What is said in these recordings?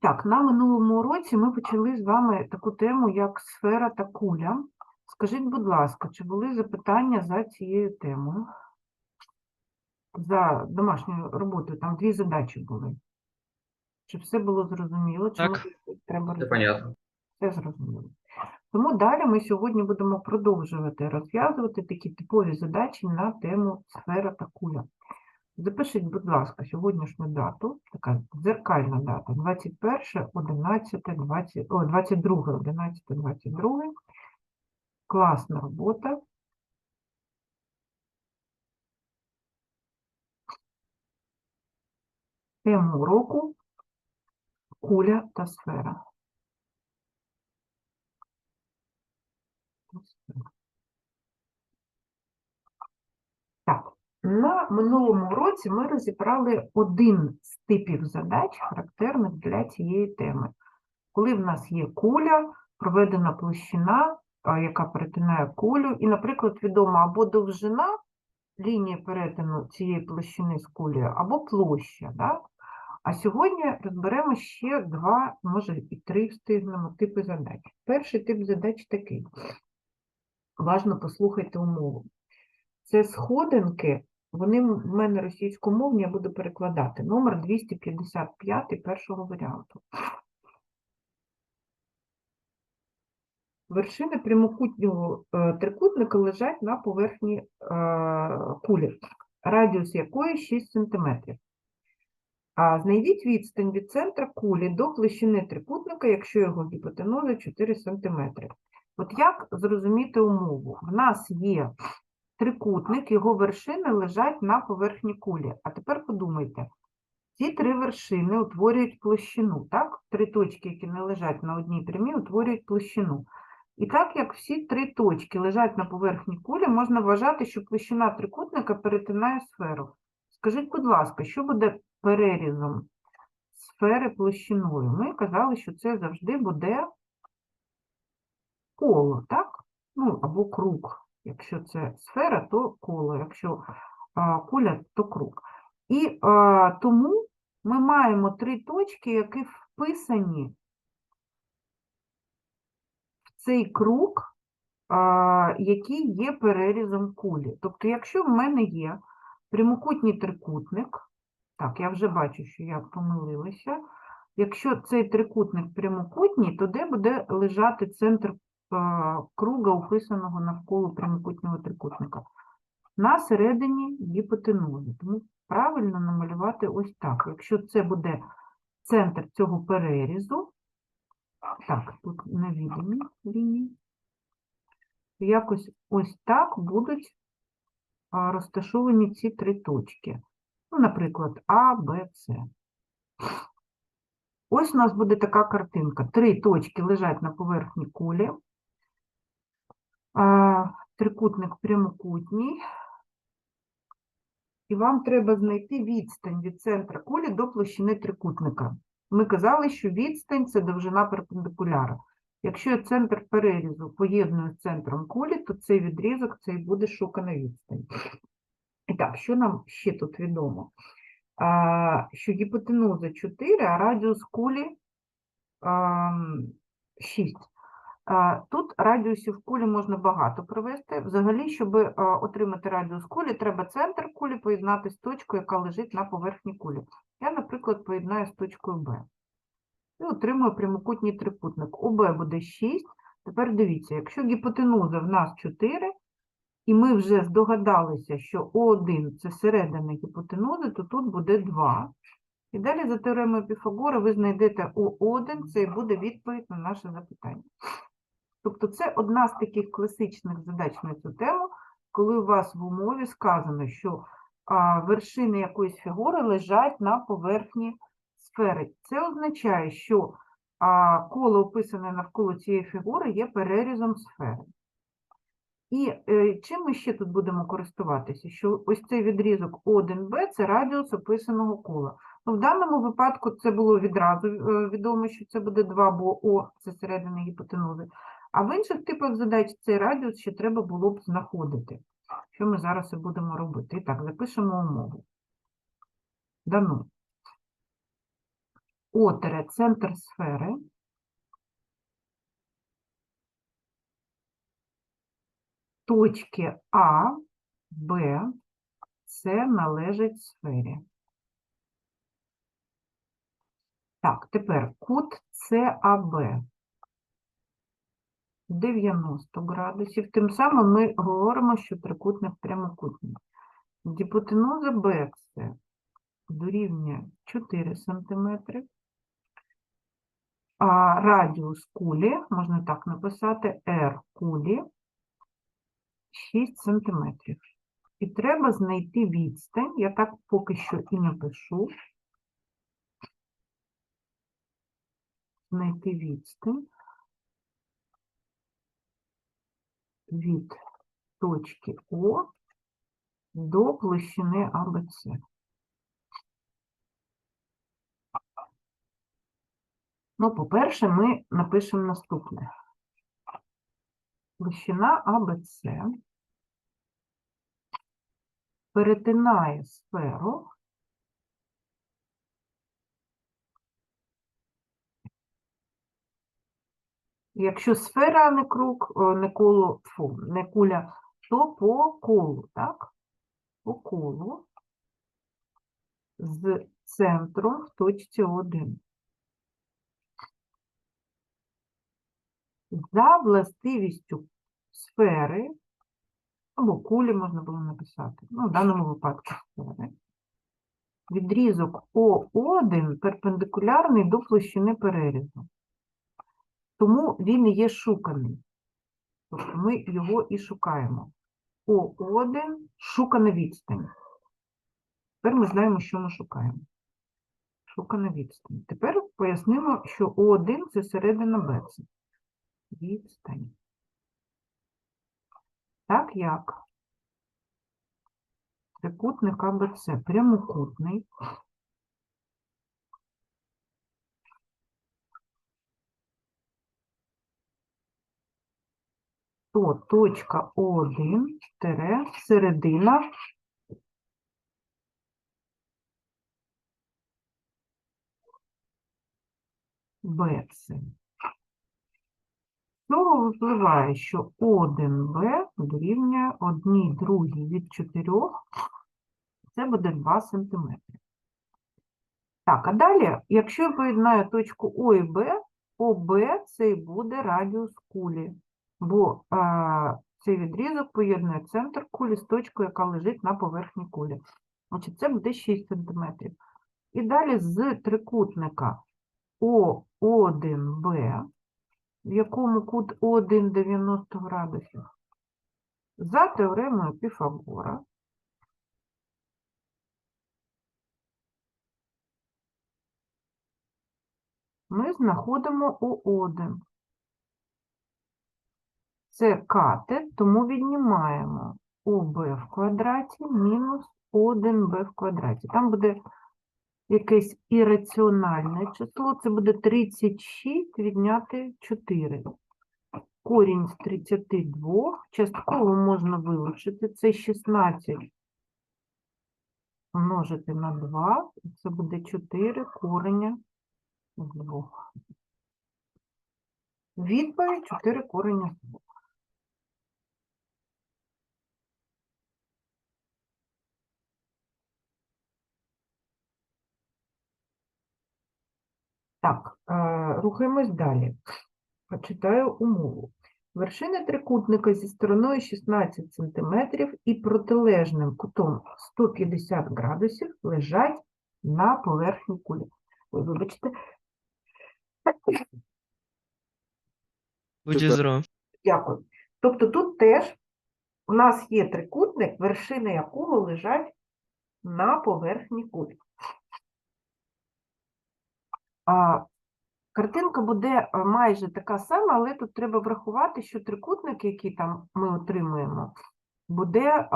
Так, на минулому уроці ми почали з вами таку тему, як сфера та куля. Скажіть, будь ласка, чи були запитання за цією темою? За домашньою роботою, там дві задачі були. Чи все було зрозуміло? Чи Так. треба роз- понятно. Все зрозуміло. Тому далі ми сьогодні будемо продовжувати розв'язувати такі типові задачі на тему сфера та куля. Запишіть, будь ласка, сьогоднішню дату, така дзеркальна дата, 21, 11, 20, о, 22, 11, 22. Класна робота. Тему уроку куля та сфера. Так, на минулому уроці ми розібрали один з типів задач, характерних для цієї теми. Коли в нас є куля, проведена площина, яка перетинає кулю, і, наприклад, відома або довжина лінії перетину цієї площини з кулею, або площа. Да? А сьогодні розберемо ще два, може і три встигнемо типи задач. Перший тип задач такий. Уважно послухайте умову. Це сходинки, вони в мене російськомовні, я буду перекладати. Номер 255 першого варіанту. Вершини прямокутнього е, трикутника лежать на поверхні е, кулі, радіус якої 6 см. А знайдіть відстань від центра кулі до площини трикутника, якщо його гіпотенуза 4 см. От як зрозуміти умову? В нас є трикутник, його вершини лежать на поверхні кулі. А тепер подумайте, ці три вершини утворюють площину, так? Три точки, які не лежать на одній прямій, утворюють площину. І так як всі три точки лежать на поверхні кулі, можна вважати, що площина трикутника перетинає сферу. Скажіть, будь ласка, що буде перерізом сфери площиною? Ми казали, що це завжди буде коло, так? Ну, або круг. Якщо це сфера, то коло, якщо куля, то круг. І тому ми маємо три точки, які вписані в цей круг, який є перерізом кулі. Тобто, якщо в мене є прямокутній трикутник, так, я вже бачу, що я помилилася. Якщо цей трикутник прямокутній, то де буде лежати центр круга, описаного навколо прямокутнього трикутника? На середині гіпотенузи. Тому правильно намалювати ось так. Якщо це буде центр цього перерізу, так, тут невідомі лінії, якось ось так будуть розташовані ці три точки. Ну, наприклад, А, Б, С. Ось у нас буде така картинка. Три точки лежать на поверхні кулі. Трикутник прямокутній. І вам треба знайти відстань від центра кулі до площини трикутника. Ми казали, що відстань – це довжина перпендикуляра. Якщо центр перерізу поєдную з центром кулі, то цей відрізок це і буде шукана відстань. І так, що нам ще тут відомо? А, що гіпотенуза 4, а радіус кулі а, 6. Тут радіусів кулі можна багато провести. Взагалі, щоб отримати радіус кулі, треба центр кулі поєднати з точкою, яка лежить на поверхні кулі. Я, наприклад, поєднаю з точкою Б. І отримую прямокутній трикутник. Б буде 6. Тепер дивіться, якщо гіпотенуза в нас 4, і ми вже здогадалися, що О1 – це середина гіпотенузи, то тут буде 2. І далі за теоремою Піфагора ви знайдете О1, це і буде відповідь на наше запитання. Тобто це одна з таких класичних задач на цю тему, коли у вас в умові сказано, що вершини якоїсь фігури лежать на поверхні сфери. Це означає, що коло, описане навколо цієї фігури, є перерізом сфери. І е, чим ми ще тут будемо користуватися? Що ось цей відрізок О1Б – це радіус описаного кола. Ну, в даному випадку це було відразу е, відомо, що це буде 2, бо О – це середина гіпотенузи. А в інших типах задач цей радіус ще треба було б знаходити, що ми зараз і будемо робити. І так, запишемо умову. Дано. О тире центр сфери. Точки А, Б, С належать сфері. Так, тепер кут САБ 90 градусів. Тим самим ми говоримо, що трикутник прямокутний. Гіпотенуза БЦ дорівнює 4 см. А радіус кулі, можна так написати, R кулі 6 см. І треба знайти відстань. Я так поки що і напишу. Знайти відстань від точки О до площини АБЦ. Ну, по-перше, ми напишемо наступне. Площина АБЦ перетинає сферу Якщо сфера, не круг, не коло, фу, не куля, то по колу, так? По колу з центром в точці 1. За властивістю сфери, або кулі можна було написати, ну, в даному випадку сфери, відрізок О1 перпендикулярний до площини перерізу. Тому він є шуканий. Тобто ми його і шукаємо. О1 шукана відстань. Тепер ми знаємо, що ми шукаємо. Шукана відстань. Тепер пояснимо, що О1 це середина БЦ. Відстань. Так як трикутник АБЦ прямокутний, то точка О1 тире середина БЦ. Цього випливає, що О1Б дорівнює 1 другій від 4, це буде 2 см. Так, а далі, якщо я поєднаю точку О і Б, ОБ це і буде радіус кулі бо цей відрізок поєднує центр кулі з точкою, яка лежить на поверхні кулі. Значить, це буде 6 см. І далі з трикутника О1Б, в якому кут О1 90 градусів, за теоремою Піфагора, ми знаходимо О1. Це катет, тому віднімаємо ОБ в квадраті мінус 1Б в квадраті. Там буде якесь ірраціональне число, це буде 36 відняти 4. Корінь з 32, частково можна вилучити, це 16 множити на 2, і це буде 4 кореня з 2. Відповідь 4 корення з 2. Так, е, рухаємось далі. Почитаю умову. Вершини трикутника зі стороною 16 см і протилежним кутом 150 градусів лежать на поверхні кулі. Ой, вибачте, Будь дякую. Тобто тут теж у нас є трикутник, вершини якого лежать на поверхні кулі. Картинка буде майже така сама, але тут треба врахувати, що трикутник, який там ми отримуємо, буде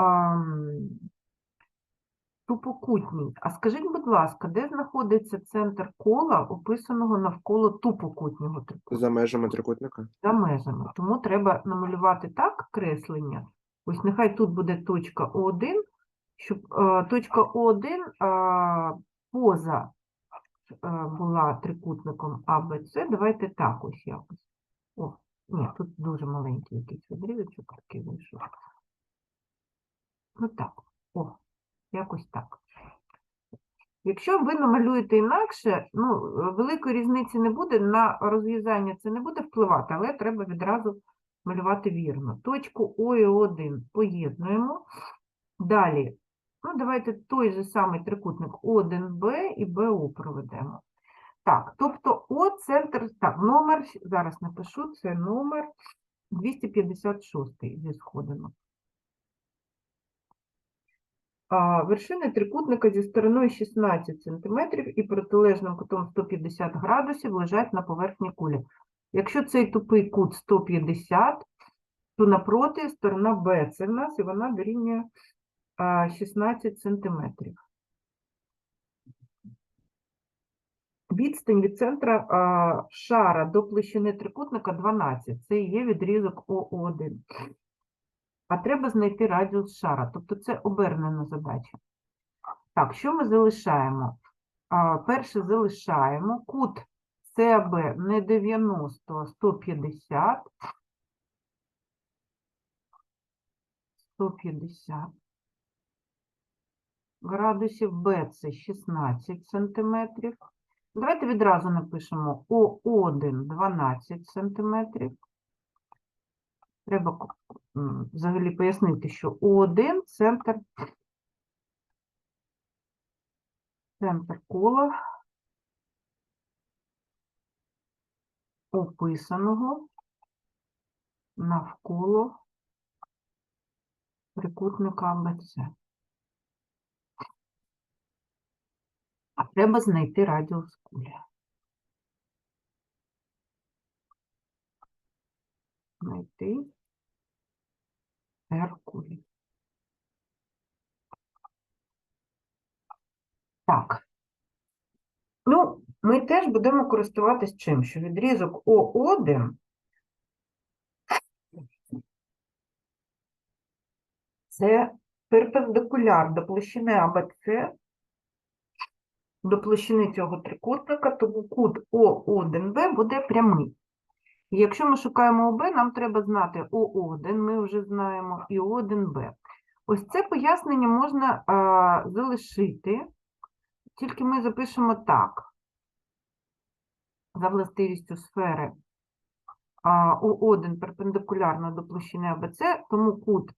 тупокутній. А скажіть, будь ласка, де знаходиться центр кола, описаного навколо тупокутнього трикутника? За межами трикутника. За межами. Тому треба намалювати так креслення. Ось нехай тут буде точка О1, щоб е, точка О1 е, поза е, була трикутником АБЦ, давайте так ось якось. О, ні, тут дуже маленький якийсь відрізочок такий вийшов. Ну так, о, якось так. Якщо ви намалюєте інакше, ну, е, великої різниці не буде, на розв'язання це не буде впливати, але треба відразу малювати вірно. Точку О і О1 поєднуємо. Далі, ну, давайте той же самий трикутник О1Б і БО проведемо. Так, тобто О центр, так, номер, зараз напишу, це номер 256 зі сходинок. Вершини трикутника зі стороною 16 см і протилежним кутом 150 градусів лежать на поверхні кулі. Якщо цей тупий кут 150, то напроти сторона Б це в нас, і вона дорівнює 16 см. Відстань від центра а, шара до площини трикутника 12. Це і є відрізок ОО1. А треба знайти радіус шара, тобто це обернена задача. Так, що ми залишаємо? А, перше залишаємо кут САБ не 90, а 150. 150 градусів, Б це 16 сантиметрів. Давайте відразу напишемо О1 12 сантиметрів. Треба взагалі пояснити, що О1 центр, центр кола описаного навколо трикутника АБЦ. А треба знайти радіус кулі. Знайти R кулі. Так. Ну, ми теж будемо користуватись чим? Що відрізок О1 це перпендикуляр до площини АБЦ, до площини цього трикутника, тому кут О1Б буде прямий. І якщо ми шукаємо ОБ, нам треба знати О1, ми вже знаємо, і О1Б. Ось це пояснення можна а, залишити, тільки ми запишемо так. За властивістю сфери О1 перпендикулярно до площини АБЦ, тому кут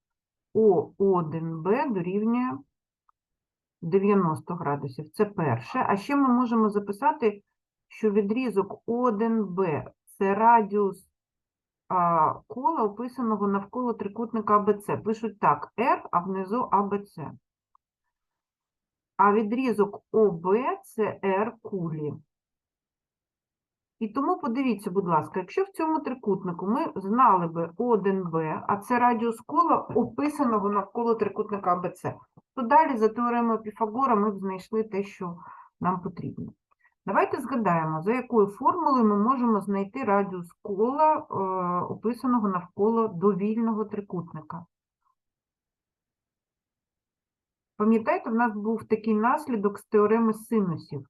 О1Б дорівнює 90 градусів. Це перше. А ще ми можемо записати, що відрізок О1Б це радіус а, кола, описаного навколо трикутника АБЦ. Пишуть так, R, а внизу АБЦ. А відрізок ОБ це R кулі. І тому подивіться, будь ласка, якщо в цьому трикутнику ми знали би О1Б, а це радіус кола, описаного навколо трикутника АБЦ, то далі за теоремою Піфагора ми б знайшли те, що нам потрібно. Давайте згадаємо, за якою формулою ми можемо знайти радіус кола, е, описаного навколо довільного трикутника. Пам'ятаєте, в нас був такий наслідок з теореми синусів.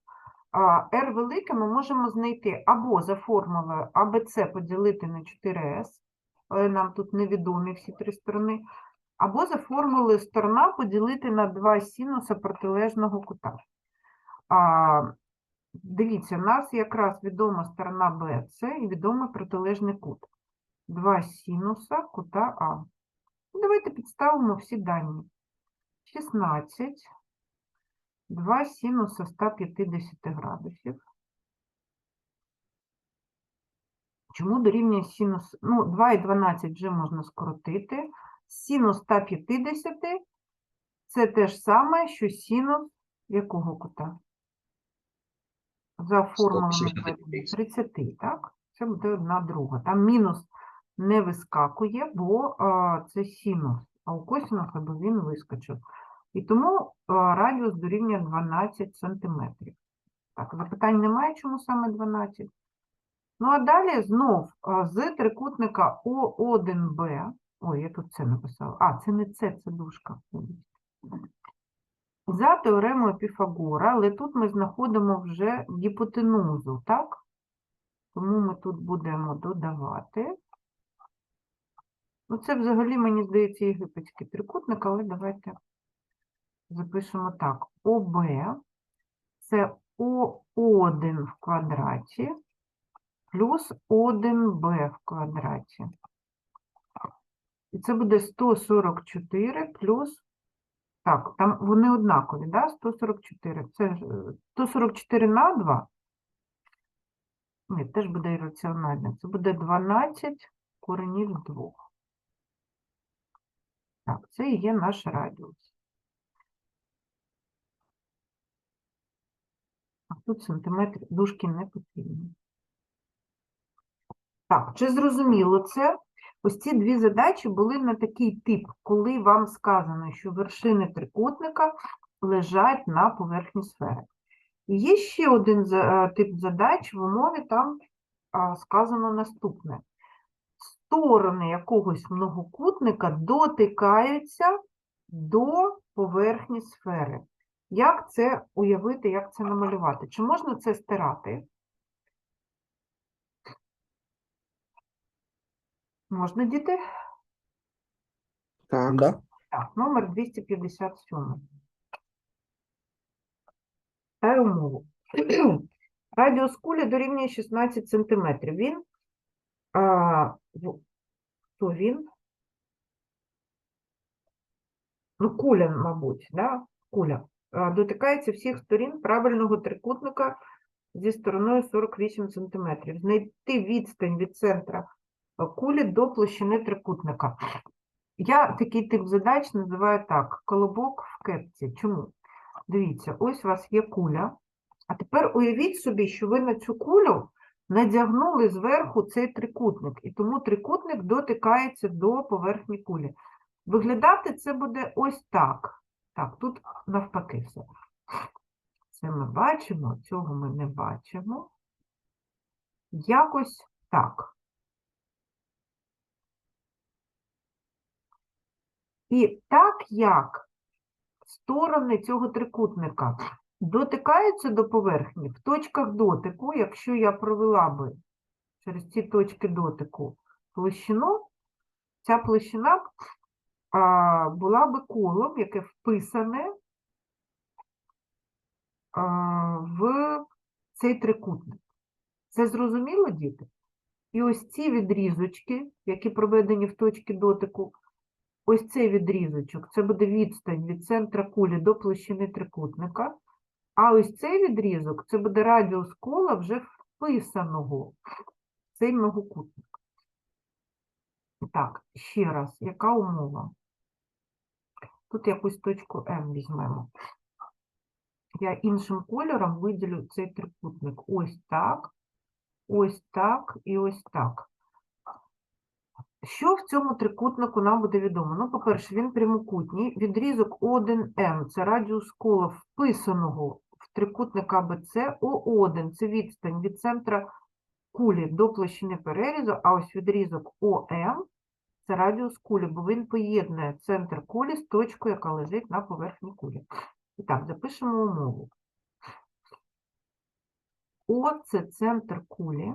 R велике ми можемо знайти або за формулою ABC поділити на 4S, але нам тут невідомі всі три сторони, або за формулою сторона поділити на два синуса протилежного кута. А, дивіться, у нас якраз відома сторона BC і відомий протилежний кут. Два синуса кута А. Давайте підставимо всі дані. 16, 2 синуса 150 градусів. Чому дорівнює синус? Ну, 2 і 12 вже можна скоротити. Синус 150 це те ж саме, що синус якого кута? За формулами 30, так? Це буде одна друга. Там мінус не вискакує, бо а, це синус, а у косинуса бо він вискочив. І тому а, радіус дорівнює 12 сантиметрів. Так, запитань немає, чому саме 12? Ну, а далі знов а, з трикутника О1Б, ой, я тут це написала, а, це не це, це дужка. За теоремою Піфагора, але тут ми знаходимо вже гіпотенузу, так? Тому ми тут будемо додавати. Ну, це взагалі, мені здається, єгипетський трикутник, але давайте запишемо так. ОБ це О1 в квадраті плюс 1Б в квадраті. І це буде 144 плюс. Так, там вони однакові, да? 144. Це е, 144 на 2. Ні, теж буде ірраціонально. Це буде 12 коренів 2. Так, це і є наш радіус. А тут сантиметр дужки не потрібні. Так, чи зрозуміло це? Ось ці дві задачі були на такий тип, коли вам сказано, що вершини трикутника лежать на поверхні сфери. І є ще один е, тип задач в умові, там сказано наступне. Сторони якогось многокутника дотикаються до поверхні сфери. Як це уявити, як це намалювати? Чи можна це стирати? Можна, діти? Так. Да. Так, номер 257. Умову. Радіус кулі дорівнює 16 см. Він, а, хто він? Ну, куля, мабуть, да? Куля. А, Дотикається всіх сторін правильного трикутника зі стороною 48 см. Знайти відстань від центра кулі до площини трикутника. Я такий тип задач називаю так: колобок в кепці. Чому? Дивіться, ось у вас є куля. А тепер уявіть собі, що ви на цю кулю надягнули зверху цей трикутник, і тому трикутник дотикається до поверхні кулі. Виглядати це буде ось так. Так, тут навпаки все. Це ми бачимо, цього ми не бачимо. Якось так. І так як сторони цього трикутника дотикаються до поверхні в точках дотику, якщо я провела би через ці точки дотику площину, ця площина б, була би колом, яке вписане в цей трикутник. Це зрозуміло, діти? І ось ці відрізочки, які проведені в точки дотику, ось цей відрізочок, це буде відстань від центра кулі до площини трикутника, а ось цей відрізок, це буде радіус кола вже вписаного в цей многокутник. Так, ще раз, яка умова? Тут якусь точку М візьмемо. Я іншим кольором виділю цей трикутник. Ось так, ось так і ось так. Що в цьому трикутнику нам буде відомо? Ну, по-перше, він прямокутній. Відрізок О1М – це радіус кола вписаного в трикутник АБЦ. О1 – це відстань від центра кулі до площини перерізу, а ось відрізок ОМ – це радіус кулі, бо він поєднує центр кулі з точкою, яка лежить на поверхні кулі. І так, запишемо умову. О – це центр кулі.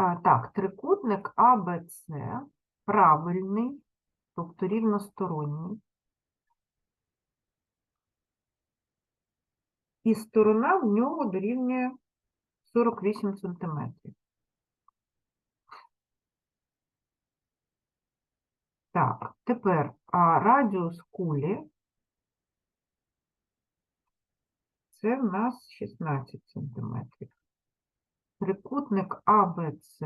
А, так, трикутник АБЦ правильний, тобто рівносторонній. І сторона в нього дорівнює 48 см. Так, тепер а, радіус кулі це в нас 16 см. Трикутник АБЦ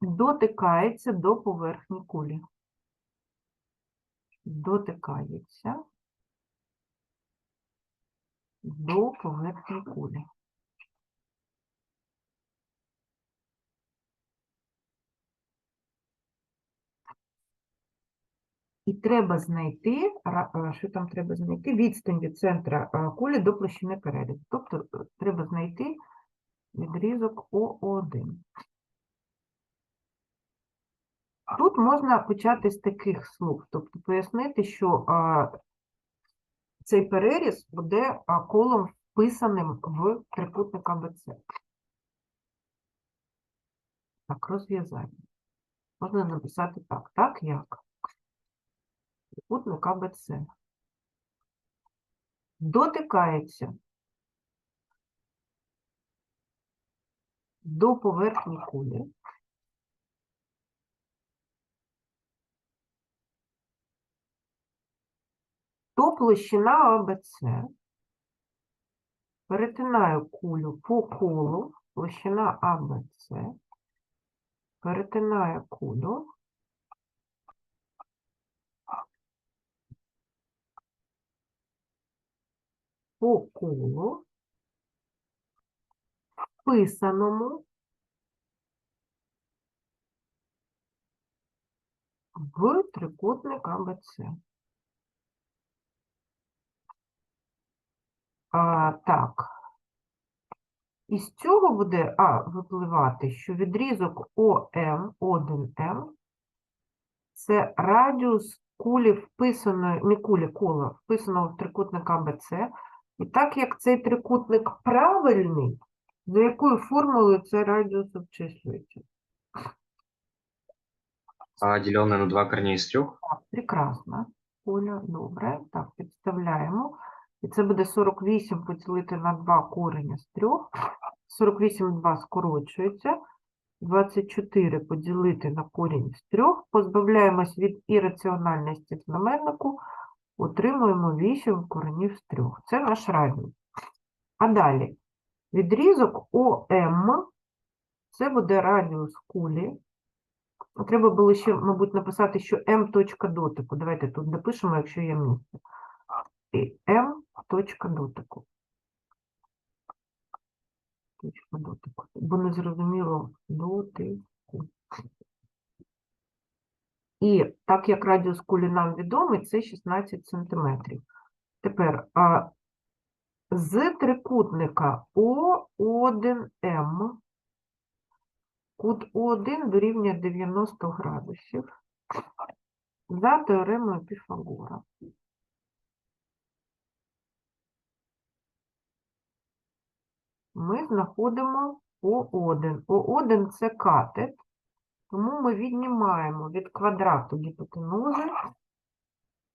дотикається до поверхні кулі. Дотикається до поверхні кулі. І треба знайти, е, що там треба знайти? Відстань від центра е, кулі до площини перерізу. Тобто е, треба знайти відрізок О1. Тут можна почати з таких слов, тобто пояснити, що цей переріз буде колом вписаним в трикутник АБЦ. Так, розв'язання. Можна написати так, так як трикутник АБЦ дотикається до поверхні кулі. то площина АБЦ перетинає кулю по колу, площина АБЦ перетинає кулю. По колу, вписаному в трикутник АБЦ. А, так. Із цього буде а, випливати, що відрізок ОМ, 1М, це радіус кулі вписаної, не кулі, кола, вписаного в трикутник АБЦ. І так як цей трикутник правильний, за якою формулою цей радіус обчислюється? А деленное на 2 корней из 3? Так, прекрасно. Оля, добре. Так, підставляємо. І це буде 48 поділити на 2 корення з 3. 48 2 скорочується. 24 поділити на корінь з 3. Позбавляємось від ірраціональності в знаменнику. Отримуємо 8 коренів з 3. Це наш радіус. А далі. Відрізок ОМ. Це буде радіус кулі. Треба було ще, мабуть, написати, що М точка дотику. Давайте тут допишемо, якщо є місце. І М точка дотику. Точка дотику. Бо не зрозуміло дотику. І так як радіус кулі нам відомий, це 16 сантиметрів. Тепер а, з трикутника О1М Кут О1 дорівнює 90 градусів за теоремою Піфагора. Ми знаходимо О1. О1 – це катет, тому ми віднімаємо від квадрату гіпотенузи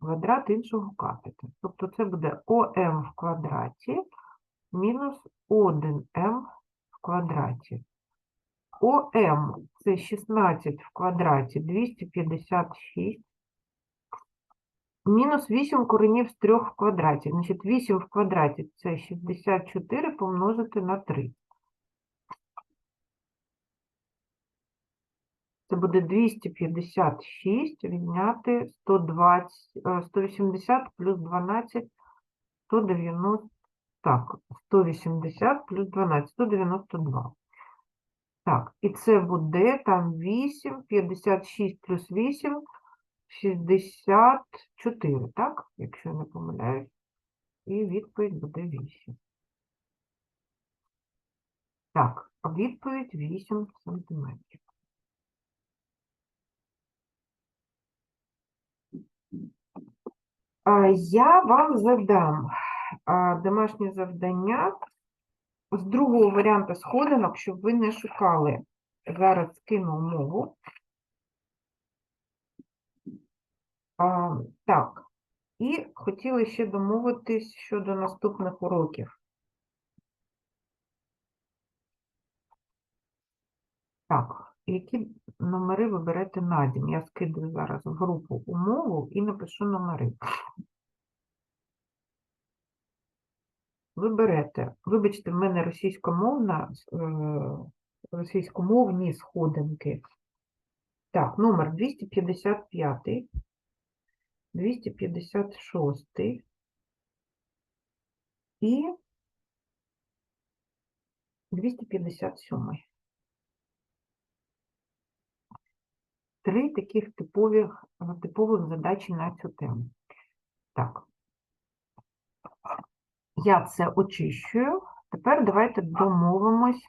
квадрат іншого катета. Тобто це буде ОМ в квадраті мінус 1М в квадраті. ОМ це 16 в квадраті 256. Мінус 8 коренів з 3 в квадраті. Значить, 8 в квадраті це 64 помножити на 3. Це буде 256 відняти 120, е, 180 плюс 12, 190, так, 180 плюс 12, 192. Так, і це буде там 8, 56 плюс 8, 64, так? Якщо я не помиляюсь. І відповідь буде 8. Так, відповідь 8 сантиметрів. Я вам задам домашнє завдання з другого варіанту сходинок, щоб ви не шукали. Зараз скину умову. Так, і хотіли ще домовитись щодо наступних уроків. Так, які номери ви берете на дім? Я скидаю зараз в групу умову і напишу номери. Ви берете, вибачте, в мене російськомовна, е, російськомовні сходинки. Так, номер 255, 256 і 257. Три таких типових, типових задачі на цю тему. Так. Я це очищую. Тепер давайте домовимось